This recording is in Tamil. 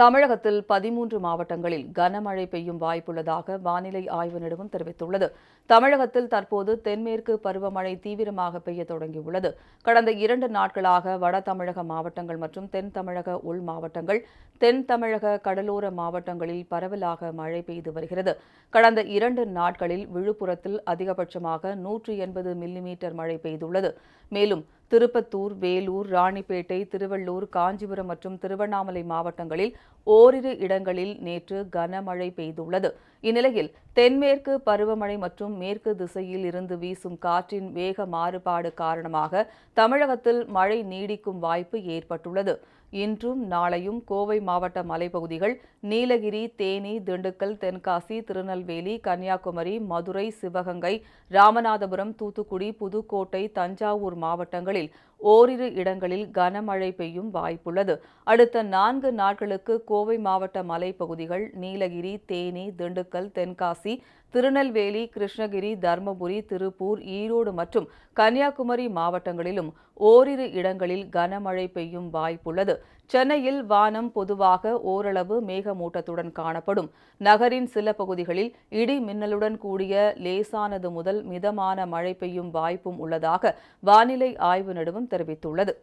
தமிழகத்தில் பதிமூன்று மாவட்டங்களில் கனமழை பெய்யும் வாய்ப்புள்ளதாக வானிலை ஆய்வு நிறுவனம் தெரிவித்துள்ளது. தமிழகத்தில் தற்போது தென்மேற்கு பருவமழை தீவிரமாக பெய்ய தொடங்கியுள்ளது. கடந்த இரண்டு நாட்களாக வட தமிழக மாவட்டங்கள் மற்றும் தென் தமிழக உள் மாவட்டங்கள் தென் தமிழக கடலோர மாவட்டங்களில் பரவலாக மழை பெய்து வருகிறது. கடந்த இரண்டு நாட்களில் விழுப்புரத்தில் அதிகபட்சமாக நூற்றி எண்பது மில்லிமீட்டர் மழை பெய்துள்ளது. மேலும் திருப்பத்தூர் வேலூர் ராணிப்பேட்டை திருவள்ளூர் காஞ்சிபுரம் மற்றும் திருவண்ணாமலை மாவட்டங்களில் ஓரிரு இடங்களில் நேற்று கனமழை பெய்துள்ளது. இந்நிலையில் தென்மேற்கு பருவமழை மற்றும் மேற்கு திசையில் இருந்து வீசும் காற்றின் வேக மாறுபாடு காரணமாக தமிழகத்தில் மழை நீடிக்கும் வாய்ப்பு ஏற்பட்டுள்ளது. இன்றும் நாளையும் கோவை மாவட்ட மலைப்பகுதிகள் நீலகிரி தேனி திண்டுக்கல் தென்காசி திருநெல்வேலி கன்னியாகுமரி மதுரை சிவகங்கை ராமநாதபுரம் தூத்துக்குடி புதுக்கோட்டை தஞ்சாவூர் மாவட்டங்களில் இடங்களில் ஓரிரு இடங்களில் கனமழை பெய்யும் வாய்ப்புள்ளது. அடுத்த நான்கு நாட்களுக்கு கோவை மாவட்ட மலைப்பகுதிகள் நீலகிரி தேனி திண்டுக்கல் தென்காசி திருநெல்வேலி கிருஷ்ணகிரி தருமபுரி திருப்பூர் ஈரோடு மற்றும் கன்னியாகுமரி மாவட்டங்களிலும் ஓரிரு இடங்களில் கனமழை பெய்யும் வாய்ப்புள்ளது. சென்னையில் வானம் பொதுவாக ஓரளவு மேகமூட்டத்துடன் காணப்படும். நகரின் சில பகுதிகளில் இடி மின்னலுடன் கூடிய லேசானது முதல் மிதமான மழை பெய்யும் வாய்ப்பும் உள்ளதாக வானிலை ஆய்வு நடுவம் தெரிவித்துள்ளது.